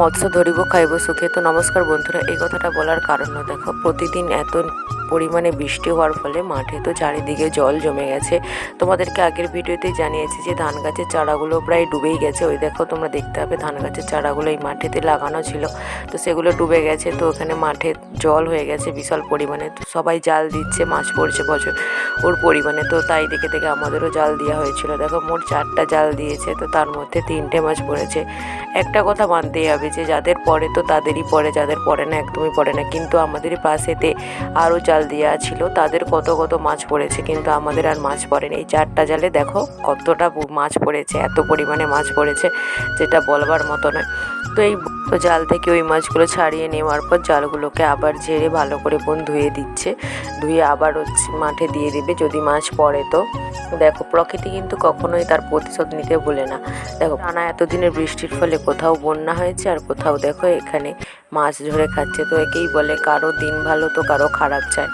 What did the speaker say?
মৎস্য ধরিব খাইব সুখে। তো নমস্কার বন্ধুরা এই কথাটা বলার কারণ দেখো প্রতিদিন এত পরিমাণে বৃষ্টি হওয়ার ফলে মাঠে তো চারিদিকে জল জমে গেছে। তোমাদেরকে আগের ভিডিওতে জানিয়েছি যে ধান গাছের চারাগুলো প্রায় ডুবেই গেছে। ওই দেখো তোমরা দেখতে হবে ধান গাছের চারাগুলো এই মাঠেতে লাগানো ছিল। তো সেগুলো ডুবে গেছে। তো ওখানে মাঠে জল হয়ে গেছে বিশাল পরিমাণে। তো সবাই জাল দিচ্ছে, মাছ পড়ছে বছর ওর পরিমাণে। তো তাই দেখে দেখে আমাদেরও জাল দেওয়া হয়েছিল। দেখো মোট চারটা জাল দিয়েছে। তো তার মধ্যে তিনটে মাছ পড়েছে। একটা কথা মানতেই হবে যে যাদের পড়ে তো তাদেরই পড়ে, যাদের পড়ে না একদমই পড়ে না। কিন্তু আমাদের পাশেতে আরও জাল দেওয়া ছিল, তাদের কত কত মাছ পড়েছে, কিন্তু আমাদের আর মাছ পড়েনি। এই চারটা জালে দেখো কতটা মাছ পড়েছে, এত পরিমাণে মাছ পড়েছে, যেটা বলবার মতো নয়। তো এই তো জাল থেকে ওই মাছগুলো ছাড়িয়ে নেওয়ার পর জালগুলোকে আবার ঝেড়ে ভালো করে বোন ধুয়ে দিচ্ছে। ধুয়ে আবার মাঠে দিয়ে দিবে যদি মাছ পড়ে তো। দেখো, প্রকৃতি কিন্তু কখনোই তার প্রতিশোধ নিতে ভুলে না। দেখো, টানা এতদিনের বৃষ্টির ফলে কোথাও বন্যা হয়েছে আর কোথাও দেখো এখানে মাছ ধরে খাচ্ছে। তো একেই বলে, কারও দিন ভালো তো কারও খারাপ চায়।